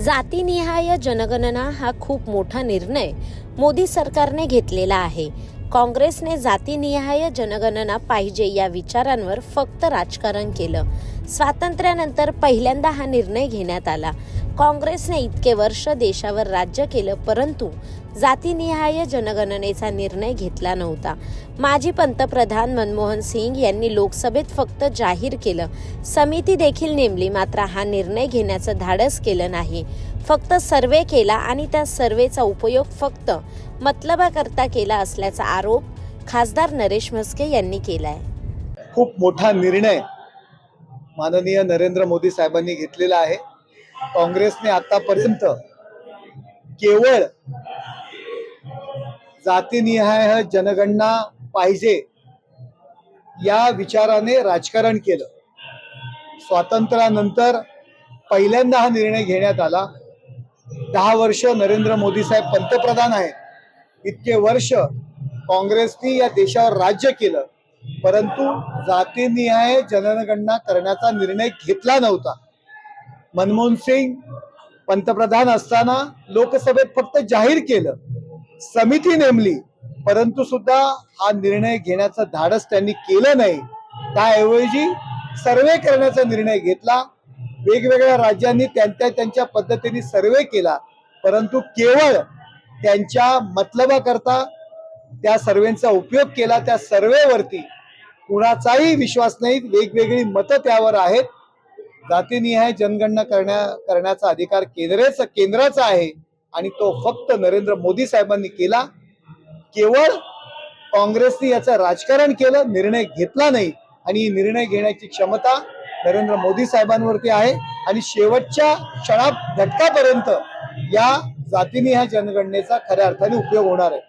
जातीनिहाय जनगणना हा खूप मोठा निर्णय मोदी सरकारने घेतलेला आहे. काँग्रेसने जातीनिहाय जनगणना पाहिजे या विचारांवर फक्त राजकारण केलं. स्वातंत्र्यानंतर पहिल्यांदा हा निर्णय घेण्यात आला. काँग्रेसने इतके वर्ष देशावर राज्य केलं परंतु जातीनिहाय जनगणनेचा निर्णय घेतला नव्हता. माजी पंतप्रधान मनमोहन सिंग यांनी लोकसभेत फक्त जाहीर केलं. समिती देखील नेमली मात्र हा निर्णय घेण्याचं धाडस केलं नाही. फक्त सर्वे केला आणि त्या सर्वेचा उपयोग फक्त मतलबाकरता केला असल्याचा आरोप खासदार नरेश म्हस्के यांनी केलाय. खूप मोठा निर्णय माननीय नरेंद्र मोदी साहेबांनी घेतलेला आहे. काँग्रेसने आतापर्यंत केवळ जातीनिहाय जनगणना पाहिजे या विचाराने राजकारण केलं. स्वातंत्र्यानंतर पहिल्यांदा हा निर्णय घेण्यात आला. दहा वर्ष नरेंद्र मोदी साहेब पंतप्रधान आहेत. इतके वर्ष काँग्रेसने या देशावर राज्य केलं. परंतु जातीनिहाय जनगणना करण्याचा निर्णय घेतला नव्हता. मनमोहन सिंग पंतप्रधान असताना लोकसभेत फक्त जाहीर केलं. समिती नेमली परंतु सुद्धा हा निर्णय घेण्याचं धाडस त्यांनी केलं नाही. त्याऐवजी सर्वे करण्याचा निर्णय घेतला. वेगवेगळ्या राज्यांनी त्यांच्या त्यांच्या पद्धतीने सर्वे केला परंतु केवळ त्यांच्या मतलबाकरता त्या सर्वेचा उपयोग केला. त्या सर्वेवरती कुणाचाही विश्वास नाही. वेगवेगळी मतं त्यावर आहेत. जातीनिहाय जनगणना करण्या करण्याचा अधिकार केंद्राचा केंद्राचा आहे आणि तो फक्त नरेंद्र मोदी साहेबांनी केला. केवळ काँग्रेसने याचं राजकारण केलं निर्णय घेतला नाही आणि ही निर्णय घेण्याची क्षमता नरेंद्र मोदी साहेबांवरती आहे आणि शेवटच्या क्षणा घटकापर्यंत या जातीनिहाय जनगणनेचा खऱ्या अर्थाने उपयोग होणार आहे.